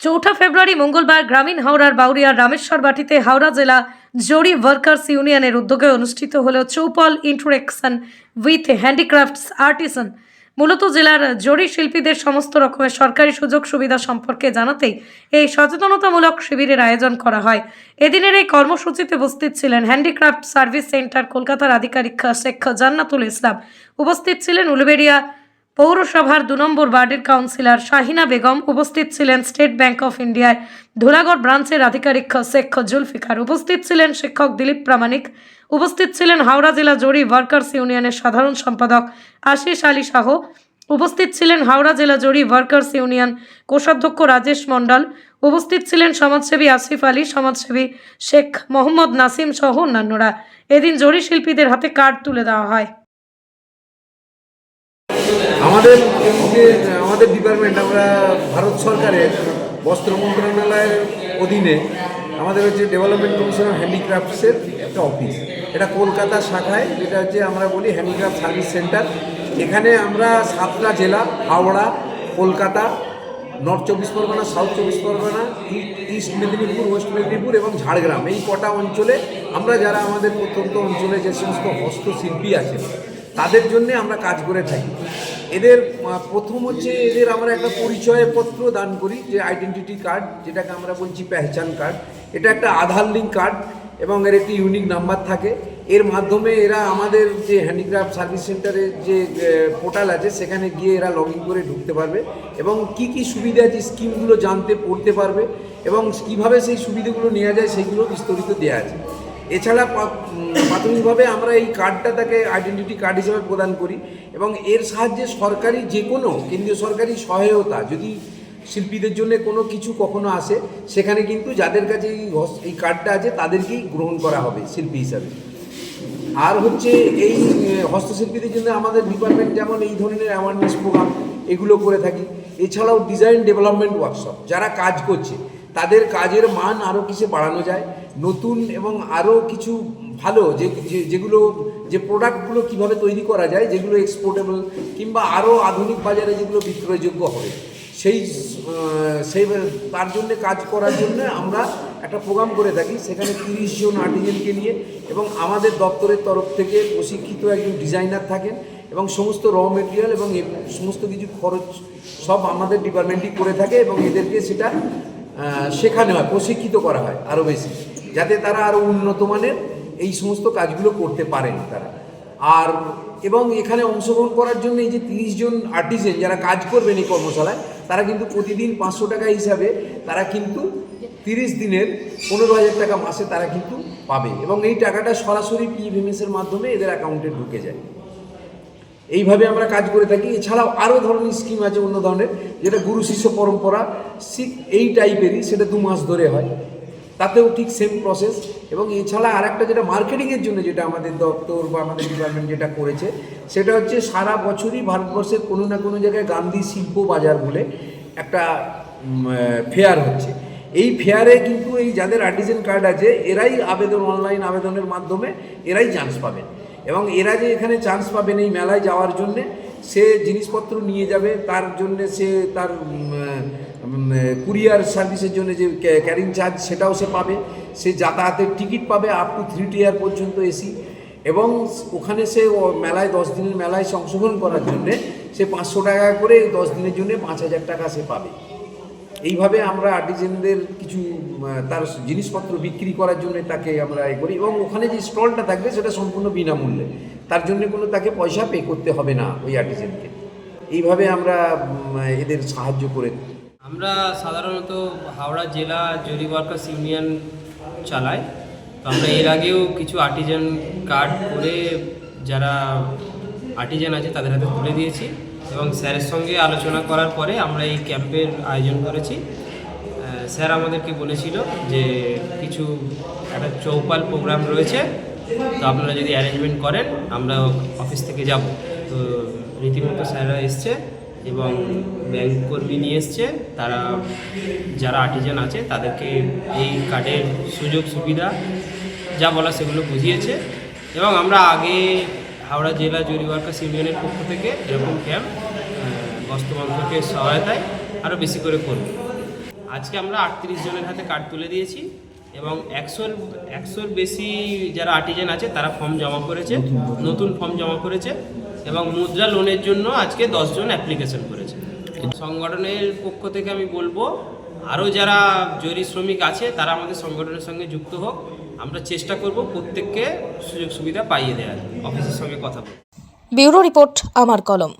চৌঠা ফেব্রুয়ারি মঙ্গলবার গ্রামীণ হাওড়ার বাউরিয়ার রামেশ্বর বাটিতে হাওড়া জেলা জরি ওয়ার্কার্স ইউনিয়নের উদ্যোগে অনুষ্ঠিত হল চৌপল ইন্টারেকশন উইথ হ্যান্ডিক্রাফটস আর্টিসান মূলত জেলার জরি শিল্পীদের সমস্ত রকমের সরকারি সুযোগ সুবিধা সম্পর্কে জানাতেই এই সচেতনতামূলক শিবিরের আয়োজন করা হয়। এদিনের এই কর্মসূচিতে উপস্থিত ছিলেন হ্যান্ডিক্রাফট সার্ভিস সেন্টার কলকাতার আধিকারিক শেখ জান্নাতুল ইসলাম। উপস্থিত ছিলেন উলুবেড়িয়া পৌরসভার দু নম্বর ওয়ার্ডের কাউন্সিলর শাহিনা বেগম উপস্থিত ছিলেন স্টেট ব্যাংক অফ ইন্ডিয়ার ধুলাগড় ব্রাঞ্চের আধিকারিক শেখ জুলফিকার উপস্থিত ছিলেন শিক্ষক দিলীপ প্রামাণিক। উপস্থিত ছিলেন হাওড়া জেলা জরি ওয়ার্কার্স ইউনিয়নের সাধারণ সম্পাদক আশিস আলী শাহ। উপস্থিত ছিলেন হাওড়া জেলা জরি ওয়ার্কার্স ইউনিয়ন কোষাধ্যক্ষ রাজেশ মণ্ডল। উপস্থিত ছিলেন সমাজসেবী আসিফ আলী, সমাজসেবী শেখ মোহাম্মদ নাসিম সহ অন্যান্যরা। এদিন জরি শিল্পীদের হাতে কার্ড তুলে দেওয়া হয়। আমাদের আমাদের ডিপার্টমেন্ট আমরা ভারত সরকারের বস্ত্র মন্ত্রণালয়ের অধীনে আমাদের হচ্ছে ডেভেলপমেন্ট কমিশন অফ হ্যান্ডিক্রাফটসের একটা অফিস এটা কলকাতা শাখায়, যেটা হচ্ছে আমরা বলি হ্যান্ডিক্রাফট সার্ভিস সেন্টার এখানে আমরা সাতটা জেলা, Howrah, Kolkata north Chabbish Pargana south Chabbish Pargana east Medinipur west Medinipur এবং ঝাড়গ্রাম। এই কটা অঞ্চলে আমরা যারা আমাদের প্রত্যন্ত অঞ্চলে যে সমস্ত হস্তশিল্পী আছে, তাদের জন্যে আমরা কাজ করে থাকি। এদের প্রথম হচ্ছে এদের আমরা একটা পরিচয়পত্র দান করি, যে আইডেন্টিটি কার্ড যেটাকে আমরা বলছি পেহচান কার্ড এটা একটা আধার লিঙ্ক কার্ড এবং এর একটি ইউনিক নাম্বার থাকে। এর মাধ্যমে এরা আমাদের যে হ্যান্ডিক্রাফট সার্ভিস সেন্টারের যে পোর্টাল আছে, সেখানে গিয়ে এরা লগ করে ঢুকতে পারবে এবং কি কি সুবিধা আছে স্কিমগুলো জানতে, পড়তে পারবে এবং কীভাবে সেই সুবিধাগুলো নেওয়া যায়, সেগুলো বিস্তারিত দেওয়া আছে। এছাড়া প্রাথমিকভাবে আমরা এই কার্ডটা তাকে আইডেন্টিটি কার্ড হিসেবে প্রদান করি এবং এর সাহায্যে সরকারি যে কোনো কেন্দ্রীয় সরকারি সহায়তা যদি শিল্পীদের জন্য কোনো কিছু কখনো আসে, সেখানে কিন্তু যাদের কাছে এই এই কার্ডটা আছে, তাদেরকেই গ্রহণ করা হবে শিল্পী হিসাবে। আর হচ্ছে এই হস্তশিল্পীদের জন্য আমাদের ডিপার্টমেন্ট যেমন এই ধরনের অ্যাওয়ারনেস প্রোগ্রাম এগুলো করে থাকি। এছাড়াও ডিজাইন ডেভেলপমেন্ট ওয়ার্কশপ যারা কাজ করছে, তাদের কাজের মান আরও কিছু বাড়ানো যায় নতুন এবং আরও কিছু ভালো যে যেগুলো, যে প্রোডাক্টগুলো কীভাবে তৈরি করা যায়, যেগুলো এক্সপোর্টেবল কিংবা আরও আধুনিক বাজারে যেগুলো বিক্রয়যোগ্য হবে। সেই সেই, তার জন্য কাজ করার জন্য আমরা একটা প্রোগ্রাম করে থাকি, সেখানে তিরিশ জন আর্টিজেনকে নিয়ে এবং আমাদের দপ্তরের তরফ থেকে প্রশিক্ষিত একজন ডিজাইনার থাকেন এবং সমস্ত র মেটেরিয়াল এবং সমস্ত কিছু খরচ সব আমাদের ডিপার্টমেন্টই করে থাকে এবং এদেরকে সেটা শেখানো হয়, প্রশিক্ষিত করা হয় আরও বেশি। যাতে তারা আরও উন্নত মানের এই সমস্ত কাজগুলো করতে পারেন তারা। আর এবং এখানে অংশগ্রহণ করার জন্য এই যে তিরিশ জন আর্টিজেন যারা কাজ করবেন এই কর্মশালায়, তারা কিন্তু প্রতিদিন পাঁচশো টাকা হিসাবে তারা কিন্তু তিরিশ দিনের পনেরো হাজার টাকা মাসে তারা কিন্তু পাবে এবং এই টাকাটা সরাসরি পিএমএসের মাধ্যমে এদের অ্যাকাউন্টে ঢুকে যায়। এইভাবে আমরা কাজ করে থাকি। এছাড়াও আরও ধরনের স্কিম আছে অন্য ধরনের, যেটা গুরু শিষ্য পরম্পরা, শিখ এই টাইপেরই সেটা দু মাস ধরে হয়। তাতেও ঠিক সেম প্রসেস এবং এছাড়া আর একটা যেটা মার্কেটিংয়ের জন্য যেটা আমাদের দপ্তর বা আমাদের ডিপার্টমেন্ট যেটা করেছে, সেটা হচ্ছে সারা বছরই ভারতবর্ষের কোনো না কোনো জায়গায় গান্ধী শিল্প বাজার বলে একটা ফেয়ার হচ্ছে। এই ফেয়ারে কিন্তু এই যাদের আর্টিজেন কার্ড আছে, এরাই আবেদন অনলাইন আবেদনের মাধ্যমে এরাই চান্স পাবেন। এবং এরা যে এখানে চান্স পাবেন এই মেলায় যাওয়ার জন্যে, সে জিনিসপত্র নিয়ে যাবে, তার জন্যে সে তার কুরিয়ার সার্ভিসের জন্য যে ক্যারিং চার্জ সেটাও সে পাবে। সে যাতায়াতের টিকিট পাবে আপ টু থ্রি টিয়ার পর্যন্ত এসি এবং ওখানে সে মেলায় দশ দিনের মেলায় সে অংশগ্রহণ করার জন্যে সে পাঁচশো টাকা করে দশ দিনের জন্য পাঁচ হাজার টাকা সে পাবে। এইভাবে আমরা আর্টিজেনদের কিছু তার জিনিসপত্র বিক্রি করার জন্য তাকে আমরা এ করি এবং ওখানে যে স্টলটা থাকবে সেটা সম্পূর্ণ বিনামূল্যে। তার জন্য কোনো তাকে পয়সা পে করতে হবে না ওই আর্টিজেনকে। এইভাবে আমরা এদের সাহায্য করে। আমরা সাধারণত হাওড়া জেলা জরি ওয়ার্কার্স ইউনিয়ন চালাই। তো আমরা এর আগেও কিছু আর্টিজান কার্ড করে যারা আর্টিজান আছে তাদের হাতে তুলে দিয়েছি এবং স্যারের সঙ্গে আলোচনা করার পরে আমরা এই ক্যাম্পের আয়োজন করেছি। স্যার আমাদেরকে বলেছিল যে কিছু একটা চৌপাল প্রোগ্রাম রয়েছে, তো আপনারা যদি অ্যারেঞ্জমেন্ট করেন, আমরা অফিস থেকে যাব। তো রীতিমতো স্যাররা এসছে। এবং ব্যাংক কর্মী নিয়ে এসছে তারা যারা আর্টিজান আছে তাদেরকে এই কার্ডের সুযোগ সুবিধা যা বলা সেগুলো বুঝিয়েছে। এবং আমরা আগে হাওড়া জেলা জরি ওয়ার্কার্স ইউনিয়নের পক্ষ থেকে এরকম ক্যাম্প বস্ত্র সহায়তায় আরও বেশি করে করব। আজকে আমরা আটত্রিশ জনের হাতে কার্ড তুলে দিয়েছি এবং একশোর একশোর বেশি যারা আর্টিজেন আছে তারা ফর্ম জমা করেছে নতুন ফর্ম জমা করেছে। এবং মুদ্রা লোনের জন্য আজকে দশজন অ্যাপ্লিকেশন করেছে। সংগঠনের পক্ষ থেকে আমি বলব, আরও যারা জরি শ্রমিক আছে, তারা আমাদের সংগঠনের সঙ্গে যুক্ত হোক। আমরা চেষ্টা করব প্রত্যেককে সুযোগ সুবিধা পাইয়ে দেওয়ার। অফিসের সঙ্গে কথা বলব ব্যুরো রিপোর্ট, আমার কলম।